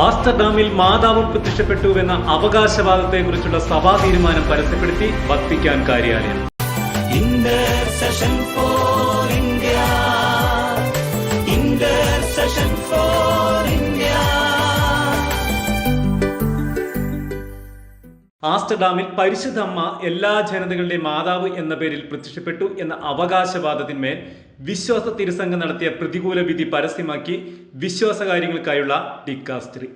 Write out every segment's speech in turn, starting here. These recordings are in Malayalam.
ആംസ്റ്റർഡാമിൽ മാതാവ് പ്രത്യക്ഷപ്പെട്ടുവെന്ന അവകാശവാദത്തെക്കുറിച്ചുള്ള സഭാ തീരുമാനം പരസ്യപ്പെടുത്തി വത്തിക്കാൻ കാര്യാലയം. ആംസ്റ്റർഡാമിൽ പരിശുദ്ധ അമ്മ എല്ലാ ജനതകളുടെയും മാതാവ് എന്ന പേരിൽ പ്രത്യക്ഷപ്പെട്ടു എന്ന അവകാശവാദത്തിന്മേൽ വിശ്വാസ തിരുസംഘം നടത്തിയ പ്രതികൂല വിധി പരസ്യമാക്കി വിശ്വാസകാര്യങ്ങൾക്കായുള്ള ടിക്കാസ്ത്രി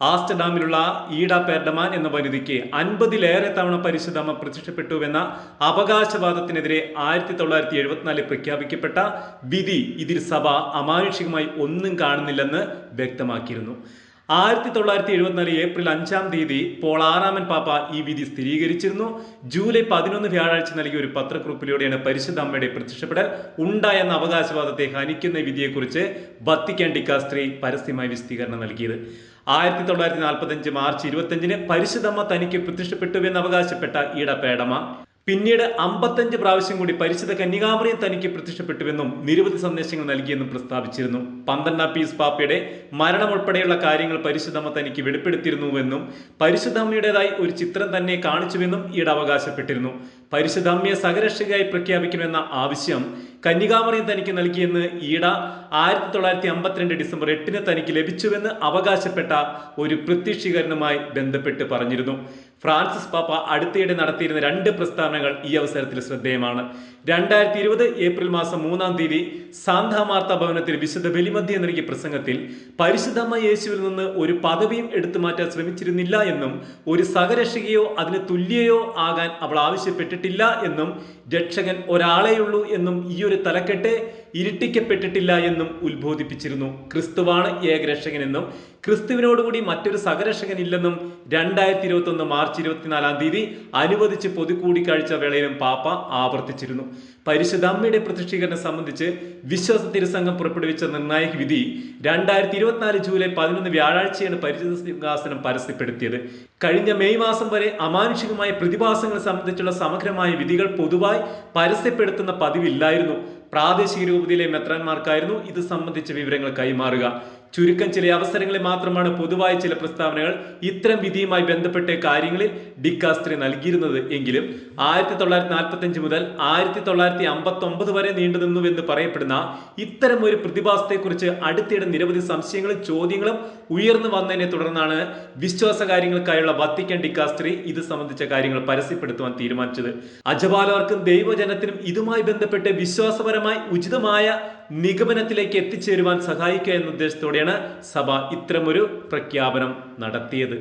ആംസ്റ്റർഡാമിലുള്ള ഈഡ പേർഡമാൻ എന്ന വനിതയ്ക്ക് അൻപതിലേറെ തവണ പരിശുദ്ധ അമ്മ പ്രത്യക്ഷപ്പെട്ടുവെന്ന അവകാശവാദത്തിനെതിരെ ആയിരത്തി തൊള്ളായിരത്തി എഴുപത്തിനാലിൽ പ്രഖ്യാപിക്കപ്പെട്ട വിധി ഇതിൽ സഭ അമാനുഷികമായി ഒന്നും കാണുന്നില്ലെന്ന് വ്യക്തമാക്കിയിരുന്നു. ആയിരത്തി തൊള്ളായിരത്തി എഴുപത്തിനാല് ഏപ്രിൽ അഞ്ചാം തീയതി പോൾ ആറാമൻ പാപ്പ ഈ വിധി സ്ഥിരീകരിച്ചിരുന്നു. ജൂലൈ പതിനൊന്ന് വ്യാഴാഴ്ച നൽകിയ ഒരു പത്രക്കുറിപ്പിലൂടെയാണ് പരിശുദ്ധ അമ്മയുടെ പ്രത്യക്ഷപ്പെടൽ ഉണ്ടായെന്ന അവകാശവാദത്തെ ഹനിക്കുന്ന വിധിയെക്കുറിച്ച് വത്തിക്കാൻ ഡിക്കാസ്ട്രി പരസ്യമായി വിശദീകരണം നൽകിയത്. ആയിരത്തി തൊള്ളായിരത്തി നാൽപ്പത്തി അഞ്ച് മാർച്ച് ഇരുപത്തഞ്ചിന് പരിശുദ്ധമ്മ തനിക്ക് പ്രത്യക്ഷപ്പെട്ടുവെന്ന് അവകാശപ്പെട്ട ഈട പേടമ പിന്നീട് അമ്പത്തഞ്ച് പ്രാവശ്യം കൂടി പരിശുദ്ധ കന്യകാമറിയം തനിക്ക് പ്രത്യക്ഷപ്പെട്ടുവെന്നും നിരവധി സന്ദേശങ്ങൾ നൽകിയെന്നും പ്രസ്താവിച്ചിരുന്നു. പന്ത്രണ്ടാം പീസ് പാപ്പയുടെ മരണം ഉൾപ്പെടെയുള്ള കാര്യങ്ങൾ പരിശുദ്ധമ്മ തനിക്ക് വെളിപ്പെടുത്തിയിരുന്നുവെന്നും പരിശുദ്ധമ്മയുടേതായി ഒരു ചിത്രം തന്നെ കാണിച്ചുവെന്നും ഈയിടെ അവകാശപ്പെട്ടിരുന്നു. പരിശുദ്ധമ്മയെ സഹരക്ഷകയായി പ്രഖ്യാപിക്കണമെന്ന ആവശ്യം കന്യകാമറിയം തനിക്ക് നൽകിയെന്ന് ഈട ആയിരത്തി തൊള്ളായിരത്തി അമ്പത്തിരണ്ട് ഡിസംബർ എട്ടിന് തനിക്ക് ലഭിച്ചുവെന്ന് അവകാശപ്പെട്ട ഒരു പ്രത്യക്ഷീകരണവുമായി ബന്ധപ്പെട്ട് പറഞ്ഞിരുന്നു. ഫ്രാൻസിസ് പാപ്പ അടുത്തിടെ നടത്തിയിരുന്ന രണ്ട് പ്രസ്താവനകൾ ഈ അവസരത്തിൽ ശ്രദ്ധേയമാണ്. രണ്ടായിരത്തി ഇരുപത് ഏപ്രിൽ മാസം മൂന്നാം തീയതി സാന്താമാർത്ത ഭവനത്തിൽ വിശുദ്ധ ബലിമധ്യ നൽകിയ പ്രസംഗത്തിൽ പരിശുദ്ധമ്മ യേശുവിൽ നിന്ന് ഒരു പദവിയും എടുത്തു മാറ്റാൻ ശ്രമിച്ചിരുന്നില്ല എന്നും ഒരു സഹരക്ഷകയോ അതിന് തുല്യയോ ആകാൻ അവൾ ആവശ്യപ്പെട്ടിട്ടില്ല എന്നും രക്ഷകൻ ഒരാളെയുള്ളൂ എന്നും ഈ ഒരു തലക്കെട്ട് ഇരുട്ടിക്കപ്പെട്ടിട്ടില്ല എന്നും ഉത്ബോധിപ്പിച്ചിരുന്നു. ക്രിസ്തുവാണ് ഏകരക്ഷകൻ എന്നും ക്രിസ്തുവിനോടുകൂടി മറ്റൊരു സഹരക്ഷകൻ ഇല്ലെന്നും രണ്ടായിരത്തി ഇരുപത്തി ഒന്ന് മാർച്ച് ഇരുപത്തിനാലാം തീയതി അനുവദിച്ച് പൊതുകൂടിക്കാഴ്ച വേളയിലും പാപ്പ ആവർത്തിച്ചിരുന്നു. പരിശുദ്ധ അമ്മയുടെ സംബന്ധിച്ച് വിശ്വാസ തിരുസംഘം പുറപ്പെടുവിച്ച നിർണായക വിധി രണ്ടായിരത്തി ഇരുപത്തിനാല് ജൂലൈ പതിനൊന്ന് വ്യാഴാഴ്ചയാണ് പരിശുദ്ധ സിംഹാസനം പരസ്യപ്പെടുത്തിയത്. കഴിഞ്ഞ മെയ് മാസം വരെ അമാനുഷികമായ പ്രതിഭാസങ്ങളെ സംബന്ധിച്ചുള്ള സമഗ്രമായ വിധികൾ പൊതുവായി പരസ്യപ്പെടുത്തുന്ന പതിവില്ലായിരുന്നു. പ്രാദേശിക രൂപതയിലെ മെത്രാന്മാർക്കായിരുന്നു ഇത് സംബന്ധിച്ച വിവരങ്ങൾ കൈമാറുക ചുരുക്കം ചില അവസരങ്ങളിൽ മാത്രമാണ് പൊതുവായ ചില പ്രസ്താവനകൾ ഇത്തരം വിധിയുമായി ബന്ധപ്പെട്ട കാര്യങ്ങളിൽ ഡിക്കാസ്ത്രി നൽകിയിരുന്നത് എങ്കിലും ആയിരത്തി തൊള്ളായിരത്തി നാൽപ്പത്തി അഞ്ച് മുതൽ ആയിരത്തി തൊള്ളായിരത്തി അമ്പത്തി ഒമ്പത് വരെ നീണ്ടുനിന്നുവെന്ന് പറയപ്പെടുന്ന ഇത്തരം ഒരു പ്രതിഭാസത്തെക്കുറിച്ച് അടുത്തിടെ നിരവധി സംശയങ്ങളും ചോദ്യങ്ങളും ഉയർന്നു വന്നതിനെ തുടർന്നാണ് വിശ്വാസ കാര്യങ്ങൾക്കായുള്ള വത്തിക്കാൻ ഡിക്കാസ്ത്രി ഇത് സംബന്ധിച്ച കാര്യങ്ങൾ പരസ്യപ്പെടുത്തുവാൻ തീരുമാനിച്ചത്. അജപാലവർക്കും ദൈവജനത്തിനും ഇതുമായി ബന്ധപ്പെട്ട് വിശ്വാസപരമായി ഉചിതമായ നിഗമനത്തിലേക്ക് എത്തിച്ചേരുവാൻ സഹായിക്കുക എന്ന ഉദ്ദേശത്തോടെയാണ് സഭ ഇത്തരമൊരു പ്രഖ്യാപനം നടത്തിയത്.